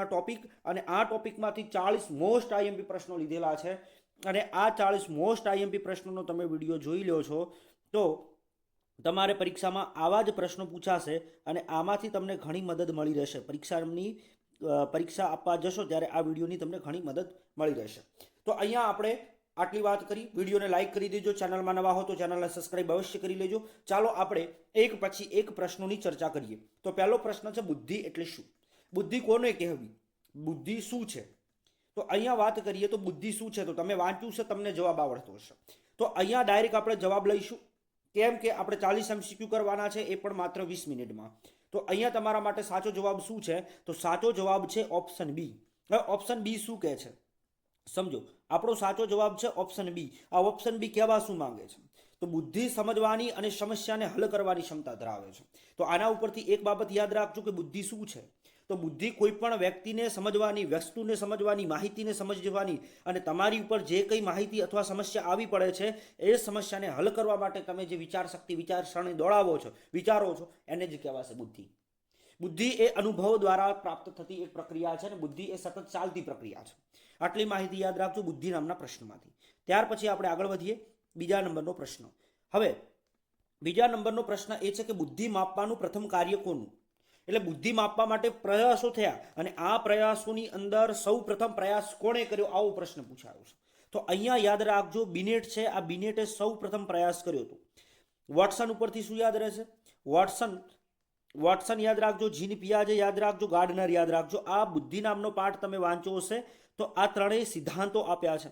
નામના ટોપિક અને આ ટોપિકમાંથી ચાળીસ મોસ્ટ આઈએમપી પ્રશ્નો લીધેલા છે. અને આ ચાળીસ મોસ્ટ આઈએમપી પ્રશ્નોનો તમે વીડિયો જોઈ લો છો, તો તમારે પરીક્ષામાં આવા જ પ્રશ્નો પૂછાશે અને આમાંથી તમને ઘણી મદદ મળી રહેશે. પરીક્ષાની પરીક્ષા આપવા જશો ત્યારે આ વિડીયોની તમને ઘણી મદદ મળી રહેશે. તો અહીંયા આપણે આટલી વાત કરી. વિડીયોને લાઇક કરી દેજો. ચેનલમાં નવા હો તો ચેનલને સબસ્ક્રાઇબ અવશ્ય કરી લેજો. ચાલો આપણે એક પછી એક પ્રશ્નોની ચર્ચા કરીએ. તો પહેલો પ્રશ્ન છે બુદ્ધિ એટલે શું? બુદ્ધિ કોને કહેવી? બુદ્ધિ શું છે? તો અહીંયા વાત કરીએ તો બુદ્ધિ શું છે? તો તમે વાંચ્યું છે, તમને જવાબ આવડતો હશે. તો અહીંયા ડાયરેક્ટ આપણે જવાબ લઈશું. કેમ કે આપણે ચાલીસ એમસીક્યુ કરવાના છે, એ પણ માત્ર વીસ મિનિટમાં. તો અહીંયા તમારા માટે સાચો જવાબ શું છે? તો સાચો જવાબ છે ઓપ્શન બી હવે ઓપ્શન બી શું કહે છે? સમજો, આપણો સાચો જવાબ છે ઓપ્શન બી આ ઓપ્શન બી કહેવા શું માંગે છે? તો બુદ્ધિ સમજવાની અને સમસ્યાને હલ કરવાની ક્ષમતા ધરાવે છે. તો આના ઉપરથી એક બાબત યાદ રાખજો કે બુદ્ધિ શું છે? તો બુદ્ધિ કોઈ પણ વ્યક્તિને સમજવાની, વસ્તુને સમજવાની, માહિતીને સમજવાની અને તમારી ઉપર જે કંઈ માહિતી અથવા સમસ્યા આવી પડે છે, એ સમસ્યાને હલ કરવા માટે તમે જે વિચાર શક્તિ વિચારસરણી દોડાવો છો, વિચારો છો, એને જ કહેવાશે બુદ્ધિ. બુદ્ધિ એ અનુભવ દ્વારા પ્રાપ્ત થતી એક પ્રક્રિયા છે અને બુદ્ધિ એ સતત ચાલતી પ્રક્રિયા છે. આટલી માહિતી યાદ રાખજો બુદ્ધિ નામના પ્રશ્નમાંથી. ત્યાર પછી આપણે આગળ વધીએ, બીજા નંબરનો પ્રશ્ન. હવે, બીજા નંબરનો પ્રશ્ન એ છે કે બુદ્ધિ માપવાનું પ્રથમ કાર્ય કોનું? એટલે બુદ્ધિ માપવા માટે પ્રયાસો થયા અને આ પ્રયાસોની અંદર સૌ પ્રથમ પ્રયાસ કોણે કર્યો? આવો પ્રશ્ન પૂછાયો છે. તો અહીંયા યાદ રાખજો, બિનેટ છે, આ બિનેટે સૌ પ્રથમ પ્રયાસ કર્યો હતો. વોટસન ઉપરથી શું યાદ રહેશે? વોટસન વોટસન યાદ રાખજો, જીન પિયાજે યાદ રાખજો, ગાર્ડનર યાદ રાખજો. આ બુદ્ધિ નામનો પાઠ તમે વાંચો હશે. તો આ ત્રણેય સિદ્ધાંતો આપ્યા છે.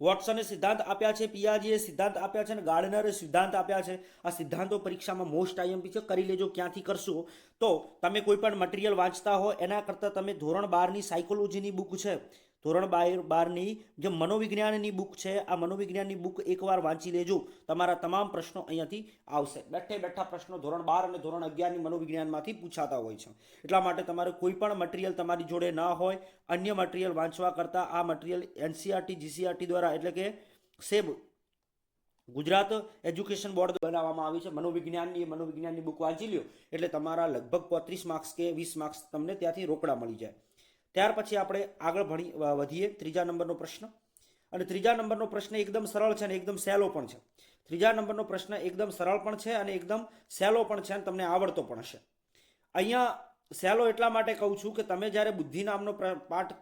વોટસને સિદ્ધાંત આપ્યા છે, પિયાજીએ સિદ્ધાંત આપ્યા છે અને ગાર્ડનરે સિદ્ધાંત આપ્યા છે. આ સિદ્ધાંતો પરીક્ષામાં મોસ્ટ આઈએમપી છે. કરી લેજો, ક્યાંથી કરશો? તો તમે કોઈ પણ મટીરિયલ વાંચતા હો, એના કરતાં તમે ધોરણ બારની સાયકોલોજીની બુક છે. ધોરણ બાર, બારની જે મનોવિજ્ઞાનની બુક છે, આ મનોવિજ્ઞાનની બુક એકવાર વાંચી લેજો. તમારા તમામ પ્રશ્નો અહીંયાથી આવશે. બેઠે બેઠા પ્રશ્નો ધોરણ બાર અને ધોરણ અગિયારની મનોવિજ્ઞાનમાંથી પૂછાતા હોય છે. એટલા માટે તમારે કોઈ પણ મટીરિયલ તમારી જોડે ના હોય, અન્ય મટીરિયલ વાંચવા કરતાં આ મટીરિયલ એનસીઆરટી જીસીઆરટી દ્વારા એટલે કે સેબ ગુજરાત એજ્યુકેશન બોર્ડ બનાવવામાં આવી છે. મનોવિજ્ઞાનની મનોવિજ્ઞાનની બુક વાંચી લ્યો. એટલે તમારા લગભગ પોત્રીસ માર્ક્સ કે વીસ માર્ક્સ તમને ત્યાંથી રોકડા મળી જાય. ત્યાર પછી આપણે આગળ ભણી વધીએ. ત્રીજા નંબરનો પ્રશ્ન. અને ત્રીજા નંબરનો પ્રશ્ન એકદમ સરળ છે અને એકદમ સહેલો પણ છે. ત્રીજા નંબરનો પ્રશ્ન એકદમ સરળ પણ છે અને એકદમ સહેલો પણ છે અને તમને આવડતો પણ હશે. અહીંયા સહેલો એટલા માટે કહું છું કે તમે જ્યારે બુદ્ધિ નામનો પાઠ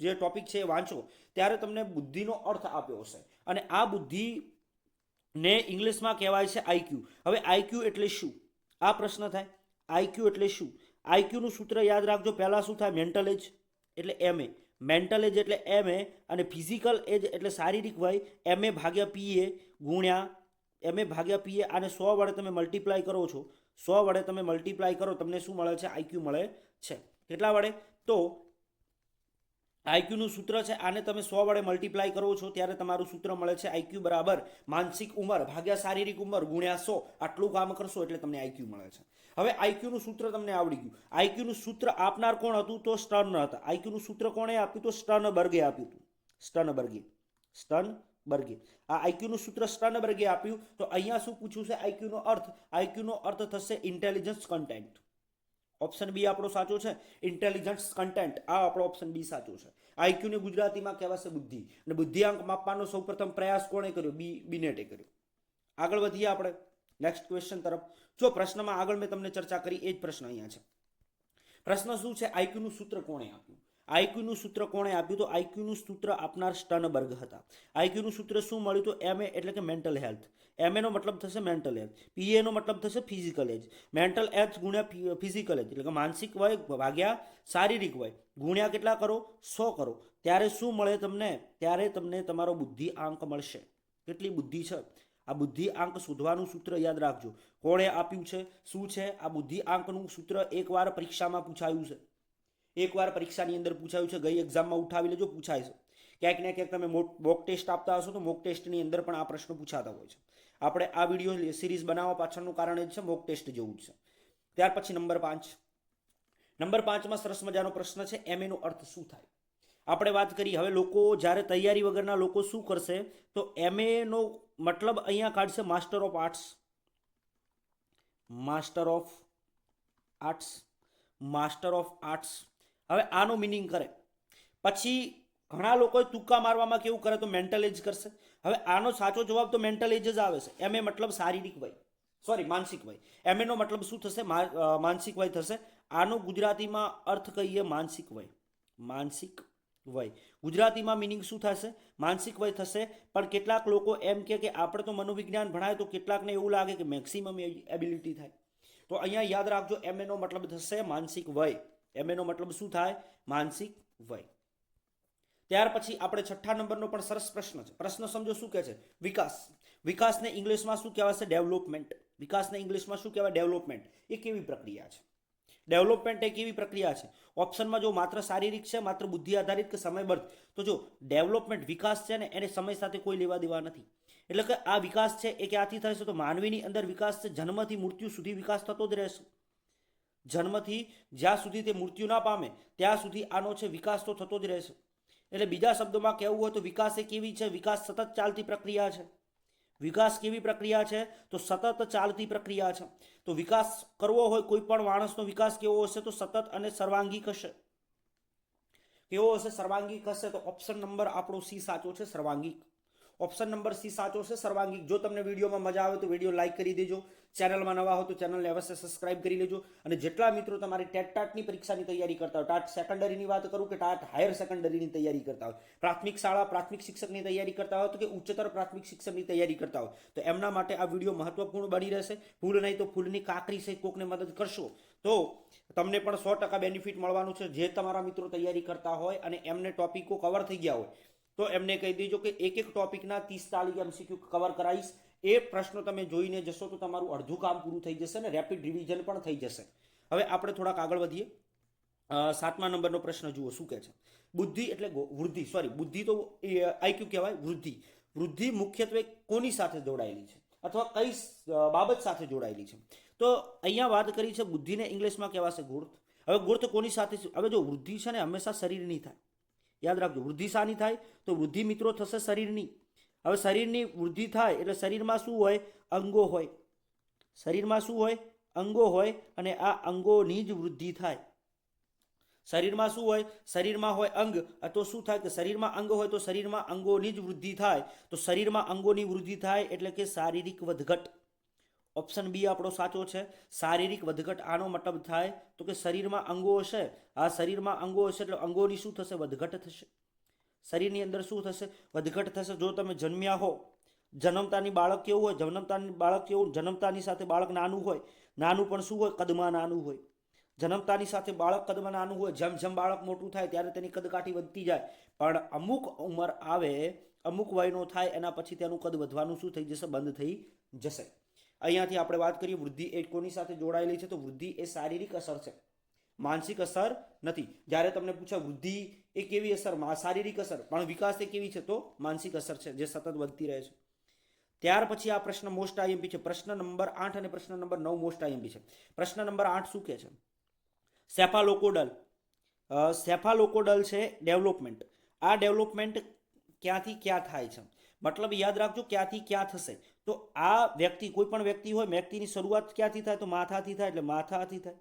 જે ટોપિક છે એ વાંચો, ત્યારે તમને બુદ્ધિનો અર્થ આપ્યો હશે. અને આ બુદ્ધિ ને ઇંગ્લિશમાં કહેવાય છે આઈક્યુ હવે આઈક્યુ એટલે શું? આ પ્રશ્ન થાય. આઈક્યુ એટલે શું? આઈક્યુનું સૂત્ર યાદ રાખજો. પહેલાં શું થાય? મેન્ટલ એજ એટલે એમ એ મેન્ટલ એજ એટલે એમ એ અને ફિઝિકલ એજ એટલે શારીરિક વય. એમ એ ભાગ્યા એ ગુણ્યા એમ એ ભાગ્યા એ આને સો વડે તમે મલ્ટીપ્લાય કરો છો. સો વડે તમે મલ્ટીપ્લાય કરો, તમને શું મળે છે? આઈક્યુ મળે છે. કેટલા વડે? તો આઈક્યુનું સૂત્ર છે, આને તમે સો વડે મલ્ટીપ્લાય કરો છો, ત્યારે તમારું સૂત્ર મળે છે આઈક્યુ બરાબર માનસિક ઉંમર, ભાગ્યા શારીરિક ઉંમર ગુણ્યા સો, આટલું કામ કરશો એટલે તમને આઈક્યુ મળે છે. હવે આઈક્યુનું સૂત્ર તમને આવડી ગયું. આઈક્યુનું સૂત્ર આપનાર કોણ હતું? તો સ્ટર્ન હતા આઈક્યુનું સૂત્ર કોણે આપ્યું? તો સ્ટર્નબર્ગે આપ્યું હતું. સ્ટર્નબર્ગે સ્ટર્નબર્ગે આ આઈક્યુનું સૂત્ર સ્ટર્નબર્ગે આપ્યું. તો અહીંયા શું પૂછ્યું છે? આઈક્યુનો અર્થ. આઈક્યુનો અર્થ થશે ઇન્ટેલિજન્સ કન્ટેન્ટ ઓપ્શન બી આપણો સાચો છે. ઇન્ટેલિજન્સ કન્ટેન્ટ આ આપણો ઓપ્શન બી સાચો છે. આઈક્યુને ગુજરાતીમાં કહેવાશે બુદ્ધિ. અને બુદ્ધિઆંક માપવાનો સૌપ્રથમ પ્રયાસ કોણે કર્યો? બી, બિનેટે કર્યો. આગળ વધીએ આપણે. નેક્સ્ટ ક્વેશ્ચન તરફ. જો પ્રશ્નમાં આગળ મેં તમને ચર્ચા કરી, એ જ પ્રશ્ન અહીંયા છે. પ્રશ્ન શું છે? આઈક્યુનું સૂત્ર કોણે આપ્યું? આઈક્યુનું સૂત્ર કોણે આપ્યું તો આઈક્યુનું સૂત્ર આપનાર સ્ટનબર્ગ હતા. આઈક્યુનું સૂત્ર શું મળ્યું તો એમ એટલે કે મેન્ટલ હેલ્થ. એમ એનો મતલબ થશે મેન્ટલ હેલ્થ. પીએનો મતલબ થશે ફિઝિકલ એજ. મેન્ટલ હેલ્થ ગુણ્યા ફિઝિકલ એજ એટલે કે માનસિક વય ભાગ્યા શારીરિક વય. ગુણ્યા કેટલા કરો? સો કરો. ત્યારે શું મળે તમને? ત્યારે તમને તમારો બુદ્ધિ આંક મળશે. કેટલી બુદ્ધિ છે? આ બુદ્ધિ આંક શોધવાનું સૂત્ર યાદ રાખજો. કોણે આપ્યું છે? શું છે? આ બુદ્ધિ આંકનું સૂત્ર એકવાર પરીક્ષામાં પૂછાયું છે. એકવાર પરીક્ષાની અંદર પૂછાયું છે, ગઈ એક્ઝામમાં ઉઠાવી લેજો, પૂછાય છે. ક્યાંક ને ક્યાંક તમે મોક ટેસ્ટ આપતા હશો તો મોક ટેસ્ટની અંદર પણ આ પ્રશ્ન પૂછાતા હોય છે. આપણે આ વીડિયો સિરીઝ બનાવવા પાછળનું કારણ એ છે મોક ટેસ્ટ જેવું જ છે. ત્યાર પછી નંબર પાંચ. નંબર પાંચમાં સરસ મજાનો પ્રશ્ન છે એમએનો અર્થ શું થાય? આપણે વાત કરી, હવે લોકો જ્યારે તૈયારી વગરના લોકો શું કરશે, તો એમએ નો મતલબ અહીંયા કાઢશે master of arts master of arts master of arts હવે આનો મિનિંગ કરે. પછી ઘણા લોકોએ તુક્કા મારવામાં કેવું કરે તો મેન્ટલ એજ કરશે. હવે આનો સાચો જવાબ તો મેન્ટલ એજ જ આવે છે. એમ એ મતલબ શારીરિક વય. સોરી માનસિક વય. એમ એનો મતલબ શું થશે? માનસિક વય થશે. આનો ગુજરાતીમાં અર્થ કહીએ માનસિક વય. માનસિક વય. ગુજરાતીમાં મિનિંગ શું થશે? માનસિક વય થશે. પણ કેટલાક લોકો એમ કે કે આપણે તો મનોવિજ્ઞાન ભણાય તો કેટલાકને એવું લાગે કે મેક્સિમમ એબિલિટી થાય. તો અહીંયા યાદ રાખજો એમ એનો મતલબ થશે માનસિક વય. એમ એનો મતલબ શું થાય? માનસિક વય. ત્યાર પછી આપણે છઠ્ઠા નંબરનો પણ સરસ પ્રશ્ન છે. પ્રશ્ન સમજો શું કહે છે? વિકાસ. વિકાસને ઇંગ્લિશમાં શું કહેવાશે ડેવલપમેન્ટ. વિકાસને ઇંગ્લિશમાં શું કહેવાય? ડેવલપમેન્ટ. એ કેવી પ્રક્રિયા છે? ડેવલપમેન્ટ એ કેવી પ્રક્રિયા છે? ઓપ્શનમાં જો માત્ર શારીરિક છે, માત્ર બુદ્ધિ આધારિત કે સમયબદ્ધ, તો જો ડેવલપમેન્ટ વિકાસ છે ને એને સમય સાથે કોઈ લેવા દેવા નથી. એટલે કે આ વિકાસ છે એ ક્યાંથી થશે તો માનવીની અંદર વિકાસ છે. જન્મથી મૃત્યુ સુધી વિકાસ થતો જ રહેશે. જન્મથી જ્યાં સુધી તે મૃત્યુ ના પામે, ત્યાં સુધી આનો છે વિકાસ તો થતો જ રહેશે. એટલે બીજા શબ્દોમાં કહેવું હોય તો વિકાસ એ કેવી છે? વિકાસ સતત ચાલતી પ્રક્રિયા છે. વિકાસ કેવી પ્રક્રિયા છે? તો સતત ચાલતી પ્રક્રિયા છે. તો વિકાસ કરવો હોય કોઈ પણ માણસનો વિકાસ કેવો હશે તો સતત અને સર્વાંગીક હશે કેવો હશે? સર્વાંગીક હશે તો ઓપ્શન નંબર આપણો સી સાચો છે સર્વાંગીક ઓપ્શન નંબર સી સાચો છે સર્વાંગીક જો તમને વિડીયોમાં મજા આવે તો વીડિયો લાઇક કરી દેજો. ચેનલમાં નવા હો તો ચેનલને અવશ્ય સબસ્ક્રાઇબ કરી લેજો. અને જેટલા મિત્રો તમારી ટેટ ટાટની પરીક્ષાની તૈયારી કરતા હોય, ટાટ સેકન્ડરીની વાત કરું કે ટાટ હાયર સેકન્ડરીની તૈયારી કરતા હોય, પ્રાથમિક શાળા, પ્રાથમિક શિક્ષકની તૈયારી કરતા હોય તો કે ઉચ્ચતર પ્રાથમિક શિક્ષકની તૈયારી કરતા હોય, તો એમના માટે આ વીડિયો મહત્વપૂર્ણ બની રહેશે. ફૂલ નહીં તો ફૂલની કાકરી છે, કોકને મદદ કરશો. તો તમને પણ સો ટકા બેનિફિટ મળવાનું છે. જે તમારા મિત્રો તૈયારી કરતા હોય અને એમને ટોપિકો કવર થઈ ગયા હોય તો એમને કહી દેજો કે એક એક ટોપિકના ત્રીસ ચાલીસ એમસીક્યુ કવર કરાવીશ એ પ્રશ્નો તમે જોઈને જશો તો તમારું અડધું કામ પૂરું થઈ જશે ને રેપિડ રિવિઝન પણ થઈ જશે. હવે આપણે થોડાક આગળ વધીએ. સાતમા નંબરનો પ્રશ્ન જુઓ, શું કહે છે? બુદ્ધિ એટલે વૃદ્ધિ સોરી બુદ્ધિ તો આઈક્યુ કહેવાય, વૃદ્ધિ. વૃદ્ધિ મુખ્યત્વે કોની સાથે જોડાયેલી છે? અથવા કઈ બાબત સાથે જોડાયેલી છે? તો અહીંયા વાત કરી છે બુદ્ધિને ઇંગ્લિશમાં કહેવાશે ગુર્થ હવે ગુર્થ કોની સાથે હવે જો વૃદ્ધિ છે ને, હંમેશા શરીરની થાય. યાદ રાખજો, વૃદ્ધિ શાની થાય તો વૃદ્ધિ મિત્રો થશે શરીરની. હવે શરીરની વૃદ્ધિ થાય એટલે શરીરમાં શું હોય? અંગો હોય. શરીરમાં શું હોય? અંગો હોય અને આ અંગોની જ વૃદ્ધિ થાય. શરીરમાં શું હોય? શરીરમાં હોય અંગ. તો શું થાય? કે શરીરમાં અંગ હોય તો શરીરમાં અંગોની જ વૃદ્ધિ થાય. તો શરીરમાં અંગોની વૃદ્ધિ થાય એટલે કે શારીરિક વધઘટ. ઓપ્શન બી આપણો સાચો છે. શારીરિક વધઘટ આનો મતલબ થાય તો કે શરીરમાં અંગો હશે. આ શરીરમાં અંગો હશે એટલે અંગોની શું થશે? વધઘટ થશે. શરીરની અંદર શું થશે? વધઘટ થશે. જો તમે જન્મ્યા હો, જન્મતાની બાળક કેવું હોય? જન્મતાની બાળક કેવું? જન્મતાની સાથે બાળક નાનું હોય. નાનું પણ શું હોય? કદમાં નાનું હોય. જન્મતાની સાથે બાળક કદમાં નાનું હોય. જેમ જેમ બાળક મોટું થાય ત્યારે તેની કદકાઠી વધતી જાય. પણ અમુક ઉંમર આવે, અમુક વયનો થાય એના પછી તેનું કદ વધવાનું શું થઈ જશે? બંધ થઈ જશે. અહીંયાથી આપણે વાત કરીએ, વૃદ્ધિ એ કોની સાથે જોડાયેલી છે? તો વૃદ્ધિ એ શારીરિક અસર છે. માનસિક અસર નથી. જ્યારે તમને પૂછે વૃદ્ધિ એ કેવી અસર? શારીરિક અસર. પણ વિકાસ એ કેવી છે? તો માનસિક અસર છે, જે સતત વધતી રહે છે. ત્યાર પછી આ પ્રશ્ન મોસ્ટ આઈએમપી છે. પ્રશ્ન નંબર આઠ અને પ્રશ્ન નંબર નવ મોસ્ટ આઈએમપી છે. પ્રશ્ન નંબર આઠ શું કહે છે? સેફાલોકોડલ. સેફાલોકોડલ છે ડેવલપમેન્ટ. આ ડેવલપમેન્ટ ક્યાંથી ક્યાં થાય છે? મતલબ યાદ રાખજો ક્યાંથી ક્યાં થશે. તો આ વ્યક્તિ, કોઈ પણ વ્યક્તિ હોય, વ્યક્તિની શરૂઆત ક્યાંથી થાય? તો માથાથી થાય, એટલે માથાથી થાય.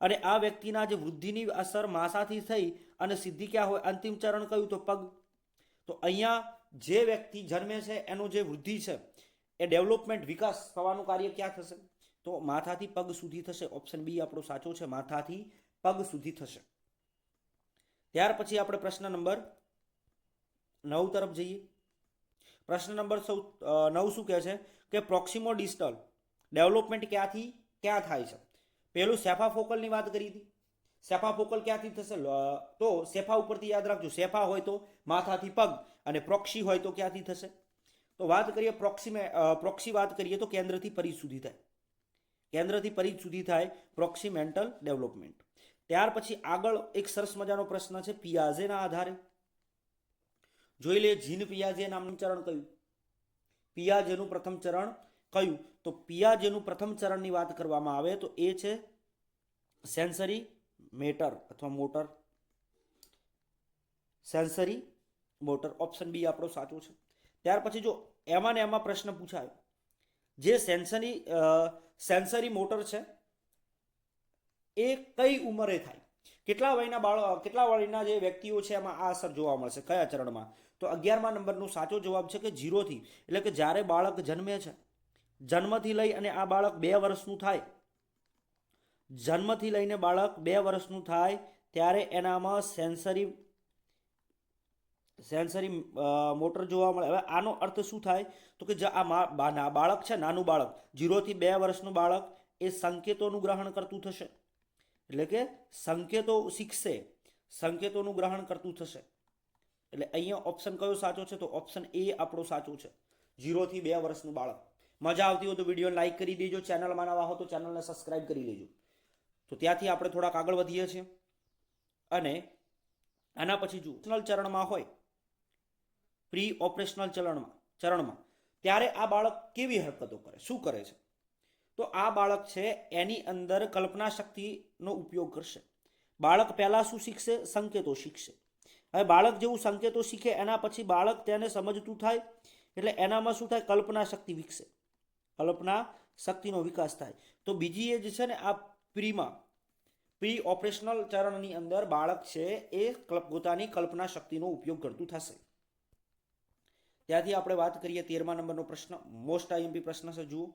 અને આ વ્યક્તિના જે વૃદ્ધિની અસર માથાથી થઈ અને સિદ્ધિ ક્યાં હોય? અંતિમ ચરણ કયું? તો પગ. તો અહીંયા જે વ્યક્તિ જન્મે છે, એનો જે વૃદ્ધિ છે, એ ડેવલપમેન્ટ, વિકાસ થવાનું કાર્ય ક્યાં થશે? તો માથાથી પગ સુધી થશે. ઓપ્શન બી આપણો સાચો છે, માથાથી પગ સુધી થશે. ત્યાર પછી આપણે પ્રશ્ન નંબર નવ તરફ જઈએ. પ્રશ્ન નંબર સૌ નવ શું કહે છે કે પ્રોક્સિમો ડિસ્ટલ ડેવલપમેન્ટ ક્યાંથી, ક્યાં થાય છે? પહેલું સેફા ફોકલની વાત કરી હતી. સેફા ફોકલ ક્યાંથી થશે? તો સેફા ઉપરથી યાદ રાખજો. સેફા હોય તો માથાથી પગ અને પ્રોક્સી હોય તો ક્યાંથી થશે? તો વાત કરીએ પ્રોક્સિમે પ્રોક્સી વાત કરીએ તો કેન્દ્રથી પરિજ સુધી થાય. કેન્દ્રથી પરિજ સુધી થાય પ્રોક્સિમેન્ટલ ડેવલપમેન્ટ. ત્યાર પછી આગળ એક સરસ મજાનો પ્રશ્ન છે, પિયાઝેના આધારે. જોઈ લે, જીન પિયાજે નામનું ચરણ કયું? પિયાજેનું પ્રથમ ચરણ કયું? તો પિયાજેનું પ્રથમ ચરણની વાત કરવામાં આવે તો એ છે સેન્સરી મેટર અથવા motor. Sensory motor, option B આપણો સાચો છે. ત્યાર પછી જો એમાં ને એમાં પ્રશ્ન પૂછાયો. જે સેન્સરી સેન્સરી મોટર છે, એ કઈ ઉંમરે થાય? કેટલા વયના બાળક, કેટલા વયના જે વ્યક્તિઓ છે એમાં આ અસર જોવા મળશે? કયા ચરણમાં? તો અગિયારમા નંબરનો સાચો જવાબ છે કે જીરોથી. એટલે કે જ્યારે બાળક જન્મે છે, જન્મથી લઈ અને આ બાળક બે વર્ષનું થાય, જન્મથી લઈને બાળક બે વર્ષનું થાય, ત્યારે એનામાં સેન્સરી સેન્સરી મોટર જોવા મળે. હવે આનો અર્થ શું થાય? તો કે જે આ બાળક છે, નાનું બાળક, જીરોથી બે વર્ષનું બાળક એ સંકેતોનું ગ્રહણ કરતું થશે. એટલે કે સંકેતો શીખશે, સંકેતોનું ગ્રહણ કરતું થશે. એટલે અહીંયા ઓપ્શન કયો સાચો છે? તો ઓપ્શન એ આપણો સાચો છે. ઝીરોથી બે વર્ષનું બાળક. મજા આવતી હોય તો વીડિયો લાઇક કરી દેજો. ચેનલમાં નવા હો તો ચેનલને સબસ્ક્રાઇબ કરી લેજો. તો ત્યાંથી આપણે થોડાક આગળ વધીએ છીએ. અને આના પછી જો ઓપરેશનલ ચરણમાં હોય પ્રી ઓપરેશનલ ચરણમાં ચરણમાં, ત્યારે આ બાળક કેવી હરકતો કરે? શું કરે છે? તો આ બાળક છે એની અંદર કલ્પના શક્તિનો ઉપયોગ કરશે. બાળક પહેલાં શું શીખશે? સંકેતો શીખશે. હવે બાળક જેવું સંકેતો શીખે, એના પછી બાળક તેને સમજતું થાય, એટલે એનામાં શું થાય? કલ્પના શક્તિ વિકસે. કલ્પના શક્તિનો વિકાસ થાય. તો બીજી એ જે છે ને, આ પ્રીમાં, પ્રી ઓપરેશનલ ચરણની અંદર બાળક છે એ પોતાની કલ્પના શક્તિનો ઉપયોગ કરતું થશે. ત્યાંથી આપણે વાત કરીએ તેરમા નંબરનો પ્રશ્ન. મોસ્ટ આઈએમપી પ્રશ્ન છે, જુઓ.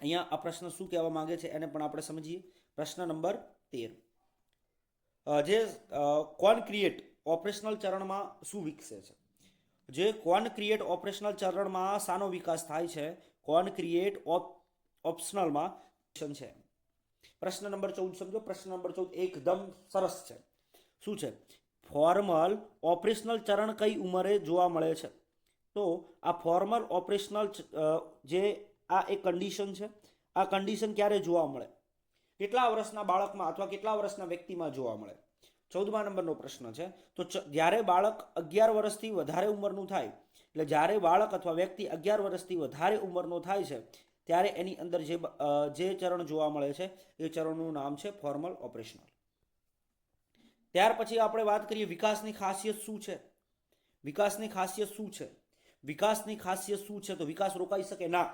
અહીંયા આ પ્રશ્ન શું કહેવા માંગે છે, એને પણ આપણે સમજીએ. પ્રશ્ન નંબર તેર. જે કોન ક્રિએટ ઓપરેશનલ ચરણમાં શું વિકસે છે? જે કોન ક્રિએટ ઓપરેશનલ ચરણમાં શાનો વિકાસ થાય છે? કોન ક્રિએટ ઓપ્શનલમાં છે. પ્રશ્ન નંબર ચૌદ સમજો. પ્રશ્ન નંબર ચૌદ એકદમ સરસ છે. શું છે? ફોર્મલ ઓપરેશનલ ચરણ કઈ ઉંમરે જોવા મળે છે? તો આ ફોર્મલ ઓપરેશનલ જે આ એક કન્ડિશન છે, આ કન્ડિશન ક્યારે જોવા મળે? કેટલા વર્ષના બાળકમાં અથવા કેટલા વર્ષના વ્યક્તિમાં જોવા મળે? ચૌદમા નંબરનો પ્રશ્ન છે. તો જ્યારે બાળક અગિયાર વર્ષથી વધારે ઉંમરનું થાય, એટલે જ્યારે બાળક અથવા વ્યક્તિ અગિયાર વર્ષથી વધારે ઉંમરનો થાય છે, ત્યારે એની અંદર જે જે ચરણ જોવા મળે છે, એ ચરણનું નામ છે ફોર્મલ ઓપરેશનલ. ત્યાર પછી આપણે વાત કરીએ વિકાસની ખાસિયત શું છે? વિકાસની ખાસિયત શું છે? વિકાસની ખાસિયત શું છે? તો વિકાસ રોકાઈ શકે ના.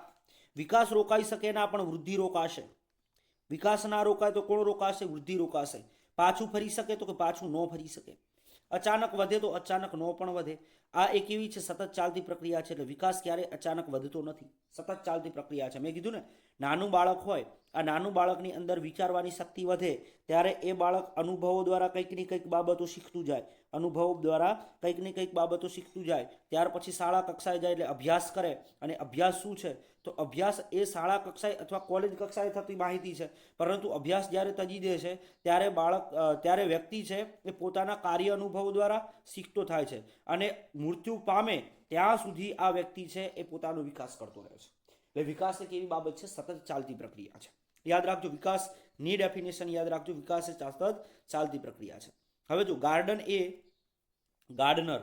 વિકાસ રોકાઈ શકે ના, પણ વૃદ્ધિ રોકાશે. વિકાસ ના રોકાય તો કોણ રોકાશે? વૃદ્ધિ રોકાશે. પાછું ફરી શકે તો કે પાછું ન ફરી શકે? અચાનક વધે તો અચાનક ન પણ વધે. આ એક એવી છે સતત ચાલતી પ્રક્રિયા છે એટલે વિકાસ ક્યારે અચાનક વધતો નથી. સતત ચાલતી પ્રક્રિયા છે. મેં કીધું ને નાનું બાળક હોય, આ નાનું બાળકની અંદર વિચારવાની શક્તિ વધે, ત્યારે એ બાળક અનુભવો દ્વારા કંઈક ને કંઈક બાબતો શીખતું જાય. અનુભવો દ્વારા કંઈક ને કંઈક બાબતો શીખતું જાય. ત્યાર પછી શાળા કક્ષાએ જાય એટલે અભ્યાસ કરે. અને અભ્યાસ શું છે? તો અભ્યાસ એ શાળા કક્ષાએ અથવા કોલેજ કક્ષાએ થતી માહિતી છે. પરંતુ અભ્યાસ જ્યારે તજી દે છે, ત્યારે બાળક ત્યારે વ્યક્તિ છે એ પોતાના કાર્ય અનુભવ દ્વારા શીખતો થાય છે. અને મૃત્યુ પામે ત્યાં સુધી આ વ્યક્તિ છે એ પોતાનો વિકાસ કરતો રહે છે. એટલે વિકાસ એક એવી બાબત છે? સતત ચાલતી પ્રક્રિયા છે. યાદ રાખજો વિકાસની ડેફિનેશન યાદ રાખજો વિકાસ એ સતત ચાલતી પ્રક્રિયા છે. હવે જો ગાર્ડન એ ગાર્ડનર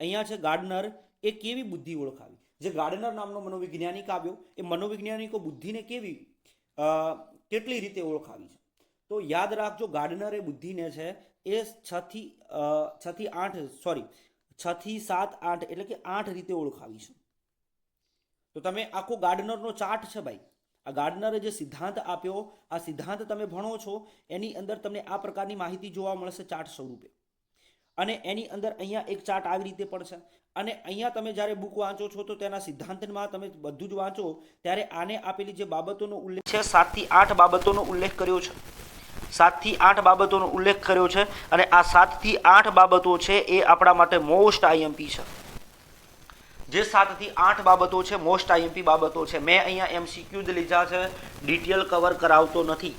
અહીંયા છે ગાર્ડનર એ કેવી બુદ્ધિ ઓળખાવી? જે ગાર્ડનર નામનો મનોવૈજ્ઞાનિક આવ્યો એ મનોવૈજ્ઞાનિકો બુદ્ધિને કેવી કેટલી રીતે ઓળખાવી છે? તો યાદ રાખજો ગાર્ડનર એ બુદ્ધિને છે એ છથી થી અ, છ થી આઠ સોરી છથી સાત આઠ એટલે કે આઠ રીતે ઓળખાવી છે. તો તમે આખો ગાર્ડનરનો ચાર્ટ છે ભાઈ. આ ગાર્ડનરે જે સિદ્ધાંત આપ્યો, આ સિદ્ધાંત તમે ભણો છો, એની અંદર તમને આ પ્રકારની માહિતી જોવા મળશે ચાર્ટ સ્વરૂપે. અને એની અંદર અહીંયા એક ચાર્ટ આવી રીતે પણ છે. અને અહીંયા તમે જ્યારે બુક વાંચો છો તો તેના સિદ્ધાંતમાં તમે બધું જ વાંચો, ત્યારે આને આપેલી જે બાબતોનો ઉલ્લેખ છે, સાતથી આઠ બાબતોનો ઉલ્લેખ કર્યો છે. સાતથી આઠ બાબતોનો ઉલ્લેખ કર્યો છે અને આ સાતથી આઠ બાબતો છે એ આપણા માટે મોસ્ટ આઈએમપી છે. જે સાતથી આઠ બાબતો છે મોસ્ટ આઈએમપી બાબતો છે, મેં અહીંયા એમસીક્યુ જ લીધા છે ડિટેલ કવર કરાવતો નથી.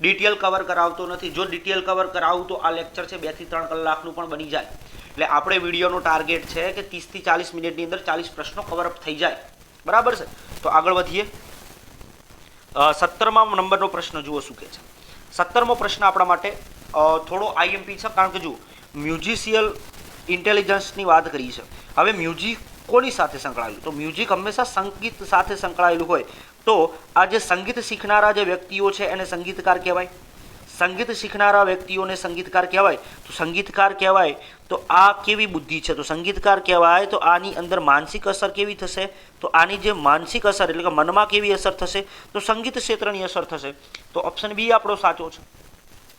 ડિટેલ કવર કરાવતો નથી. જો ડિટેલ કવર કરાવું તો આ લેક્ચર છે બેથી ત્રણ કલાકનું પણ બની જાય. એટલે આપણે વિડીયોનો ટાર્ગેટ છે કે ત્રીસથી ચાલીસ મિનિટની અંદર ચાલીસ પ્રશ્નો કવર અપ થઈ જાય. બરાબર છે? તો આગળ વધીએ. સત્તરમાં નંબરનો પ્રશ્ન જુઓ શું કે છે. સત્તરમો પ્રશ્ન આપણા માટે થોડો આઈએમપી છે, કારણ કે જુઓ, મ્યુઝિશિયલ ઇન્ટેલિજન્સની વાત કરી છે હવે મ્યુઝિક કોની સાથે સંકળાયેલું? તો મ્યુઝિક હંમેશા સંગીત સાથે સંકળાયેલું હોય. તો આ જે સંગીત શીખનારા જે વ્યક્તિઓ છે એને સંગીતકાર કહેવાય. સંગીત શીખનારા વ્યક્તિઓને સંગીતકાર કહેવાય. તો સંગીતકાર કહેવાય, તો આ કેવી બુદ્ધિ છે? તો સંગીતકાર કહેવાય, તો આની અંદર માનસિક અસર કેવી થશે? તો આની જે માનસિક અસર એટલે કે મનમાં કેવી અસર થશે? તો સંગીત ક્ષેત્રની અસર થશે. તો ઓપ્શન બી આપણો સાચો છે.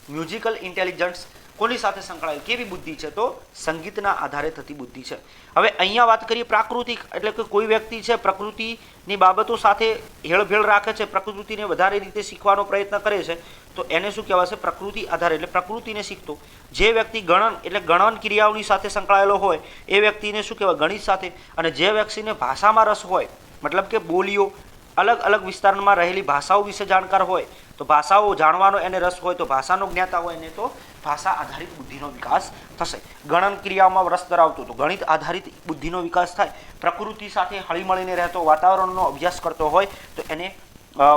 મ્યુઝિકલ ઇન્ટેલિજન્સ કોની સાથે સંકળાયેલ? કેવી બુદ્ધિ છે? તો સંગીતના આધારે થતી બુદ્ધિ છે. હવે અહીંયા વાત કરીએ પ્રાકૃતિક, એટલે કે કોઈ વ્યક્તિ છે પ્રકૃતિની બાબતો સાથે હેળભેળ રાખે છે, પ્રકૃતિને વધારે રીતે શીખવાનો પ્રયત્ન કરે છે, તો એને શું કહેવાશે? પ્રકૃતિ આધારે. એટલે પ્રકૃતિને શીખતો. જે વ્યક્તિ ગણન, એટલે ગણન ક્રિયાઓની સાથે સંકળાયેલો હોય, એ વ્યક્તિને શું કહેવાય? ગણિત સાથે. અને જે વ્યક્તિને ભાષામાં રસ હોય, મતલબ કે બોલીઓ અલગ અલગ વિસ્તારમાં રહેલી ભાષાઓ વિશે જાણકાર હોય, તો ભાષાઓ જાણવાનો એને રસ હોય, તો ભાષાનો જ્ઞાતા હોય એને તો ભાષા આધારિત બુદ્ધિનો વિકાસ થશે. ગણન ક્રિયાઓમાં રસ ધરાવતો તો ગણિત આધારિત બુદ્ધિનો વિકાસ થાય. પ્રકૃતિ સાથે હળીમળીને રહેતો વાતાવરણનો અભ્યાસ કરતો હોય, તો એને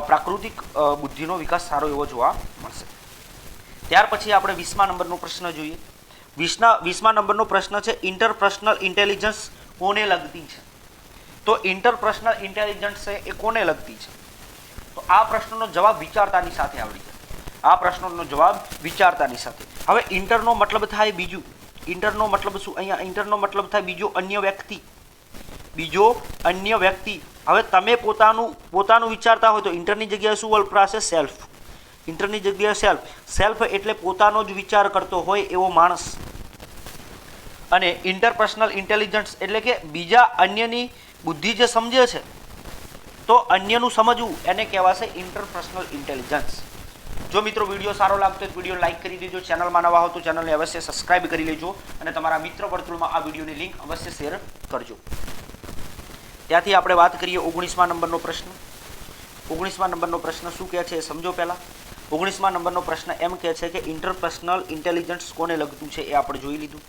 પ્રાકૃતિક બુદ્ધિનો વિકાસ સારો એવો જોવા મળશે. ત્યાર પછી આપણે વીસમા નંબરનો પ્રશ્ન જોઈએ. વીસના, વીસમા નંબરનો પ્રશ્ન છે, ઇન્ટરપર્સનલ ઇન્ટેલિજન્સ કોને લગતી છે? તો ઇન્ટરપર્સનલ ઇન્ટેલિજન્સ છે એ કોને લગતી છે? તો આ પ્રશ્નનો જવાબ વિચારતાની સાથે આવડી જાય. આ પ્રશ્નનો જવાબ વિચારતાની સાથે. હવે ઇન્ટરનો મતલબ થાય બીજું. ઇન્ટરનો મતલબ શું? અહીંયા ઇન્ટરનો મતલબ થાય બીજો અન્ય વ્યક્તિ. બીજો અન્ય વ્યક્તિ. હવે તમે પોતાનું પોતાનું વિચારતા હોય તો ઇન્ટરની જગ્યાએ શું વપરાશે? સેલ્ફ. ઇન્ટરની જગ્યાએ સેલ્ફ. સેલ્ફ એટલે પોતાનો જ વિચાર કરતો હોય એવો માણસ. અને ઇન્ટરપર્સનલ ઇન્ટેલિજન્સ એટલે કે બીજા અન્યની બુદ્ધિ જે સમજે છે, તો અન્યનું સમજવું એને કહેવાશે ઇન્ટરપર્સનલ ઇન્ટેલિજન્સ જો મિત્રો વીડિયો સારો લાગતો હોય વીડિયો લાઈક કરી દેજો. ચેનલમાં નવા હો તો ચેનલને અવશ્ય સબસ્ક્રાઇબ કરી લેજો અને તમારા મિત્ર વર્તુળમાં આ વિડીયોની લિંક અવશ્ય શેર કરજો. ત્યાંથી આપણે વાત કરીએ ઓગણીસમા નંબરનો પ્રશ્ન. ઓગણીસમા નંબરનો પ્રશ્ન શું કહે છે એ સમજો પહેલાં. ઓગણીસમા નંબરનો પ્રશ્ન એમ કહે છે કે ઇન્ટરપર્સનલ ઇન્ટેલિજન્સ કોને લગતું છે એ આપણે જોઈ લીધું.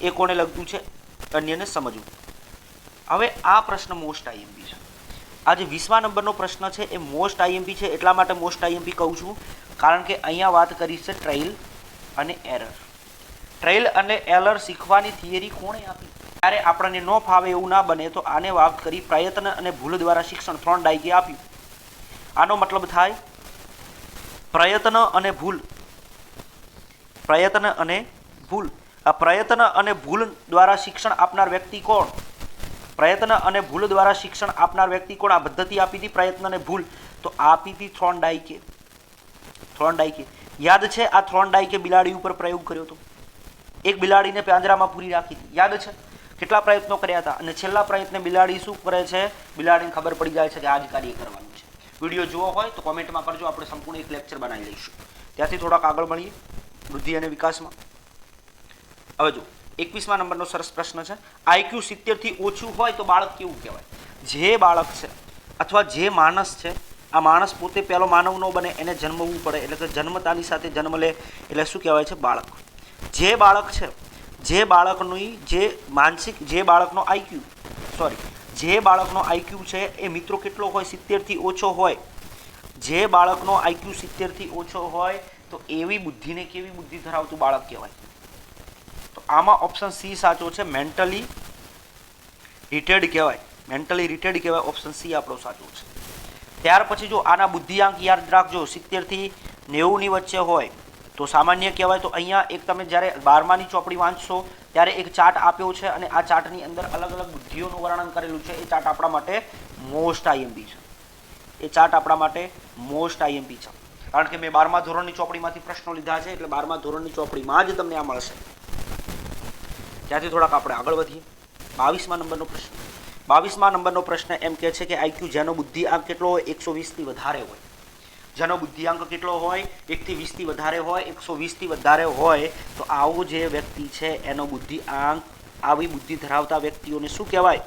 એ કોને લગતું છે? અન્યને સમજવું. હવે આ પ્રશ્ન મોસ્ટ આઈએમપી છે. આ જે વીસમા નંબરનો પ્રશ્ન છે, એ મોસ્ટ આઈએમપી છે, એટલા માટે મોસ્ટ આઈએમપી કહું છું, કારણ કે અહીંયા વાત કરી છે ટ્રેઇલ અને એરર ટ્રેઇલ અને એલર શીખવાની થિયરી કોણે આપી? ત્યારે આપણને ન ફાવે એવું ના બને, તો આને વાત કરી પ્રયત્ન અને ભૂલ દ્વારા શિક્ષણ ત્રણ ડાયકે આપ્યું. આનો મતલબ થાય, પ્રયત્ન અને ભૂલ. પ્રયત્ન અને ભૂલ. આ પ્રયત્ન અને ભૂલ દ્વારા શિક્ષણ આપનાર વ્યક્તિ કોણ? પ્રયત્ન અને ભૂલ દ્વારા શિક્ષણ આપનાર વ્યક્તિ કોણ? આ પદ્ધતિ આપી હતી પ્રયત્ન અને ભૂલ. તો આપી હતી થ્રોન ડાઈકે થ્રોન ડાઈકે યાદ છે આ થ્રોન ડાઈકે બિલાડી ઉપર પ્રયોગ કર્યો હતો? એક બિલાડીને પાંજરામાં પૂરી રાખી હતી. યાદ છે? કેટલા પ્રયત્નો કર્યા હતા? અને છેલ્લા પ્રયત્ને બિલાડી શું કરે છે? બિલાડીને ખબર પડી જાય છે કે આ જ કાર્ય કરવાનું છે. વીડિયો જોવો હોય તો કોમેન્ટમાં કરજો. આપણે સંપૂર્ણ એક લેક્ચર બનાવી લઈશું. ત્યાંથી થોડાક આગળ મળીએ. વૃદ્ધિ અને વિકાસમાં. હવે જો એકવીસમા નંબરનો સરસ પ્રશ્ન છે. આઈક્યુ સિત્તેરથી ઓછું હોય તો બાળક કેવું કહેવાય? જે બાળક છે અથવા જે માણસ છે, આ માણસ પોતે પહેલો માનવ ન બને, એને જન્મવું પડે. એટલે કે જન્મતાની સાથે જન્મ લે, એટલે શું કહેવાય છે? બાળક. જે બાળક છે, જે બાળકની જે માનસિક, જે બાળકનો આઈક્યુ સોરી જે બાળકનો આઈક્યુ છે એ મિત્રો કેટલો હોય? સિત્તેરથી ઓછો હોય. જે બાળકનો આઈક્યુ સિત્તેરથી ઓછો હોય તો એવી બુદ્ધિને કેવી બુદ્ધિ ધરાવતું બાળક કહેવાય? આમાં ઓપ્શન સી સાચો છે મેન્ટલી રિટેડ કહેવાય. મેન્ટલી રિટેડ કહેવાય ઓપ્શન સી આપણો સાચો છે. ત્યાર પછી જો આના બુદ્ધિઆંક યાદ રાખજો સિત્તેરથી નેવુંની વચ્ચે હોય, તો સામાન્ય કહેવાય તો અહીંયા એક તમે જ્યારે બારમાની ચોપડી વાંચશો, ત્યારે એક ચાર્ટ આપ્યો છે અને આ ચાર્ટની અંદર અલગ અલગ બુદ્ધિઓનું વર્ણન કરેલું છે. એ ચાર્ટ આપણા માટે મોસ્ટ આઈએમપી છે. એ ચાર્ટ આપણા માટે મોસ્ટ આઈએમપી છે. કારણ કે મેં બારમા ધોરણની ચોપડીમાંથી પ્રશ્નો લીધા છે, એટલે બારમા ધોરણની ચોપડીમાં જ તમને આ મળશે. ત્યાંથી થોડાક આપણે આગળ વધીએ. બાવીસમા નંબરનો પ્રશ્ન. બાવીસમા નંબરનો પ્રશ્ન એમ કહે છે કે આઈક્યુ જેનો બુદ્ધિઆંક કેટલો હોય? એકસો વીસથી વધારે હોય. જેનો બુદ્ધિઆંક કેટલો હોય? એકથી વીસથી વધારે હોય, એકસો વીસથી વધારે હોય, તો આવો જે વ્યક્તિ છે, એનો બુદ્ધિઆંક આવી બુદ્ધિ ધરાવતા વ્યક્તિઓને શું કહેવાય?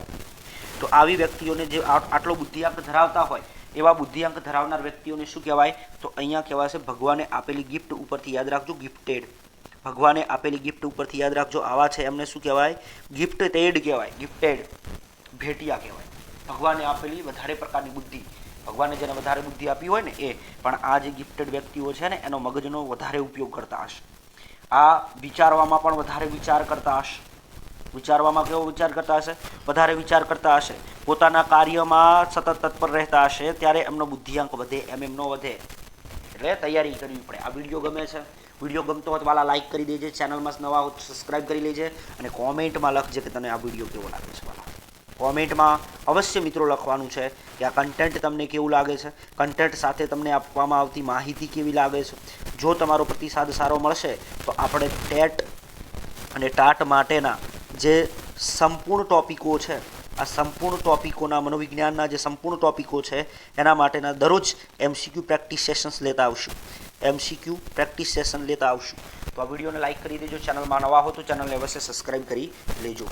તો આવી વ્યક્તિઓને જે આટલો બુદ્ધિઆંક ધરાવતા હોય, એવા બુદ્ધિઆંક ધરાવનાર વ્યક્તિઓને શું કહેવાય? તો અહીંયા કહેવાશે ભગવાને આપેલી ગિફ્ટ ઉપરથી યાદ રાખજો ગિફ્ટેડ ભગવાને આપેલી ગિફ્ટ ઉપરથી યાદ રાખજો. આવા છે એમને શું કહેવાય? ગિફ્ટ ટેડ કહેવાય. ગિફ્ટેડ ભેટિયા કહેવાય. ભગવાને આપેલી વધારે પ્રકારની બુદ્ધિ. ભગવાને જેને વધારે બુદ્ધિ આપી હોય ને એ, પણ આ જે ગિફ્ટેડ વ્યક્તિઓ છે ને, એનો મગજનો વધારે ઉપયોગ કરતા હશે. આ વિચારવામાં પણ વધારે વિચાર કરતા હશે. વિચારવામાં કેવો વિચાર કરતા હશે? વધારે વિચાર કરતા હશે. પોતાના કાર્યમાં સતત તત્પર રહેતા હશે, ત્યારે એમનો બુદ્ધિઆંક વધે, એમ એમનો વધે. એટલે તૈયારી કરવી પડે. આ વીડિયો ગમે છે? વીડિયો ગમતો હોય તો વાલા લાઈક કરી દેજે ચેનલમાં નવા હો તો સબસ્ક્રાઈબ કરી લેજે અને કોમેન્ટમાં લખજે કે તને આ વીડિયો કેવો લાગે છે વાલા. કોમેન્ટમાં અવશ્ય મિત્રો લખવાનું છે કે આ કન્ટેન્ટ તમને કેવું લાગે છે. કન્ટેન્ટ સાથે તમને આપવામાં આવતી માહિતી કેવી લાગે છે. જો તમારો પ્રતિસાદ સારો મળશે, તો આપણે ટેટ અને ટાટ માટેના જે સંપૂર્ણ ટોપિકો છે, આ સંપૂર્ણ ટોપિકોના મનોવિજ્ઞાનના જે સંપૂર્ણ ટોપિકો છે, એના માટેના દરરોજ એમસીક્યુ પ્રેક્ટિસ સેશન્સ લેતા આવશું. એમસીક્યુ પ્રેક્ટિસ સેશન લેતા આવશું. તો આ વિડીયોને લાઇક કરી દેજો. ચેનલમાં નવા હો તો ચેનલને અવશ્ય સબસ્ક્રાઈબ કરી લેજો.